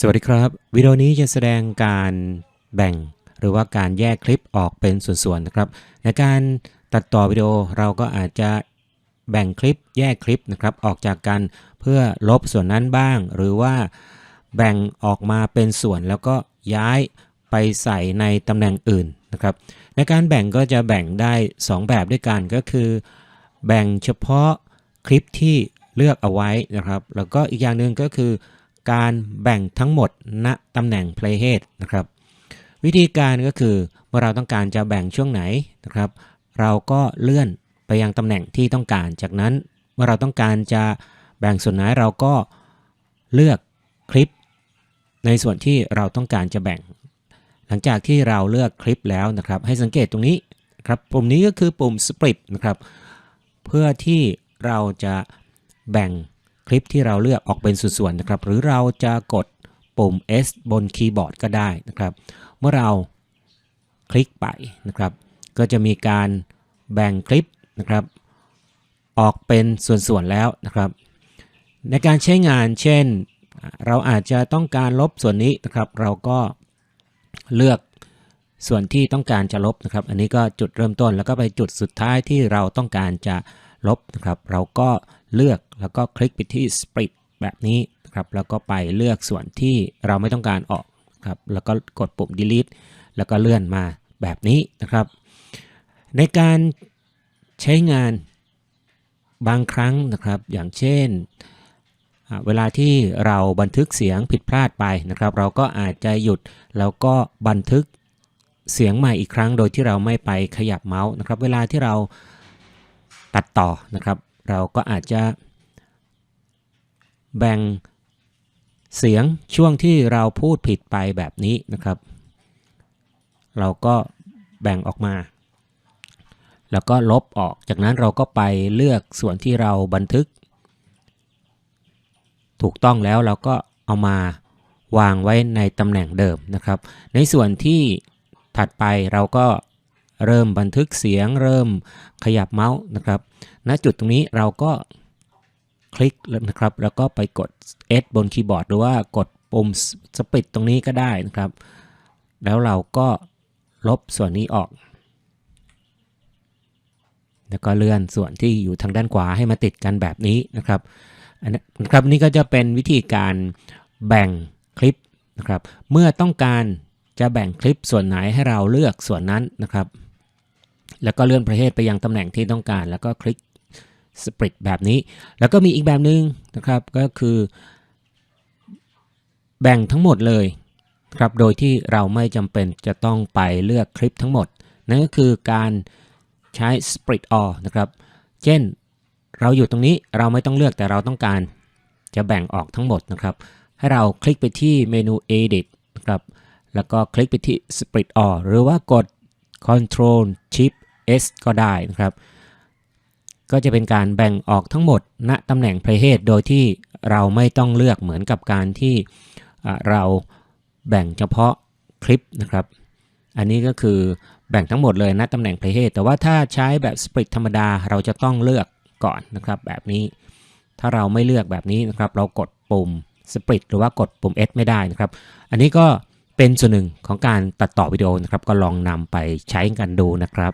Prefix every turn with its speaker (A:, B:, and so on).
A: สวัสดีครับ วิดีโอนี้จะแสดงการแบ่ง หรือว่าการแยกคลิปออกเป็นส่วนๆนะครับ ในการตัดต่อวิดีโอเราก็อาจจะแบ่งคลิปแยกคลิปนะครับออกจากกันเพื่อลบส่วนนั้นบ้าง หรือว่าแบ่งออกมาเป็นส่วนแล้วก็ย้ายไปใส่ในตำแหน่งอื่นนะครับ ในการแบ่งก็จะแบ่งได้ 2 แบบด้วยกันก็คือ แบ่งเฉพาะคลิปที่เลือกเอาไว้นะครับ แล้วก็อีกอย่างหนึ่งก็คือ การแบ่งทั้งหมดณตำแหน่ง playhead นะครับ วิธีการก็คือเมื่อเราต้องการจะแบ่งช่วงไหนนะครับ เราก็เลื่อนไปยังตำแหน่งที่ต้องการ จากนั้นเมื่อเราต้องการจะแบ่งส่วนไหนเราก็เลือกคลิป ในส่วนที่เราต้องการจะแบ่ง หลังจากที่เราเลือกคลิปแล้วนะครับ ให้สังเกตตรงนี้ครับปุ่มนี้ก็คือปุ่ม split นะครับ เพื่อที่เราจะแบ่ง คลิปที่เราเลือกออกเป็นส่วนๆนะครับ หรือเราจะกดปุ่ม S บนคีย์บอร์ดก็ได้นะครับ เมื่อเราคลิกไปนะครับ ก็จะมีการแบ่งคลิปนะครับ ออกเป็นส่วนๆแล้วนะครับ ในการใช้งานเช่น เราอาจจะต้องการลบส่วนนี้นะครับ เราก็เลือก ส่วนที่ต้องการจะลบนะครับ อันนี้ก็จุดเริ่มต้นแล้วก็ไปจุดสุดท้ายที่เราต้องการจะลบนะครับ เราก็เลือกแล้วก็คลิกไปที่ split แบบนี้นครับแล้วก็ไปเลือกส่วนที่เราไม่ต้องการออกครับแล้วก็กดปุ่ม delete แล้วก็เลื่อนมาแบบนี้นะครับ ในการใช้งานบางครั้งนะครับ อย่างเช่น เวลาที่เราบันทึกเสียงผิดพลาดไปนะครับ เราก็อาจจะหยุดแล้วก็บันทึก เสียงใหม่อีกครั้งโดยที่เราไม่ไปขยับเมาส์นะครับ เวลาที่เราตัดต่อนะครับ เราก็อาจจะ แบ่งเสียงช่วงที่เราพูดผิดไปแบบนี้นะครับ เราก็แบ่งออกมา แล้วก็ลบออก จากนั้นเราก็ไปเลือกส่วนที่เราบันทึก ถูกต้องแล้วเราก็เอามาวางไว้ในตำแหน่งเดิมนะครับ ในส่วนที่ ถัดไปเราก็เริ่มบันทึกเสียง เริ่มขยับเมาส์นะครับ ณจุดตรงนี้เราก็คลิกนะครับ แล้วก็ไปกด S บนคีย์บอร์ดหรือว่ากดปุ่มสปิดตรงนี้ก็ได้นะครับ แล้วเราก็ลบส่วนนี้ออก แล้วก็เลื่อนส่วนที่อยู่ทางด้านขวาให้มาติดกันแบบนี้นะครับอันนี้นะครับนี่ก็จะเป็นวิธีการแบ่งคลิปนะครับ เมื่อต้องการ จะแบ่งคลิปส่วนไหนให้เราเลือกส่วนนั้นนะครับ แล้วก็เลื่อนประเภทไปยังตำแหน่งที่ต้องการ แล้วก็คลิก split แบบนี้ แล้วก็มีอีกแบบหนึ่งนะครับก็คือ แบ่งทั้งหมดเลยครับโดยที่เราไม่จำเป็นจะต้องไปเลือกคลิปทั้งหมด นั่นก็คือการใช้ split all นะครับ เช่นเราอยู่ตรงนี้เราไม่ต้องเลือกแต่เราต้องการจะแบ่งออกทั้งหมดนะครับ ให้เราคลิกไปที่เมนู edit นะครับ แล้วก็คลิกไปที่ split all หรือว่ากด control shift s ก็ได้นะครับ ก็จะเป็นการแบ่งออกทั้งหมดณตำแหน่ง playhead โดยที่เราไม่ต้องเลือกเหมือนกับการที่เราแบ่งเฉพาะคลิปนะครับ อันนี้ก็คือแบ่งทั้งหมดเลยณตำแหน่ง playhead แต่ว่าถ้าใช้แบบ split ธรรมดาเราจะต้องเลือกก่อนนะครับแบบนี้ ถ้าเราไม่เลือกแบบนี้นะครับ เรากดปุ่ม split หรือว่ากดปุ่ม S ไม่ได้นะครับ อันนี้ก็ เป็นส่วนหนึ่งของการตัดต่อวิดีโอนะครับ ก็ลองนำไปใช้กันดูนะครับ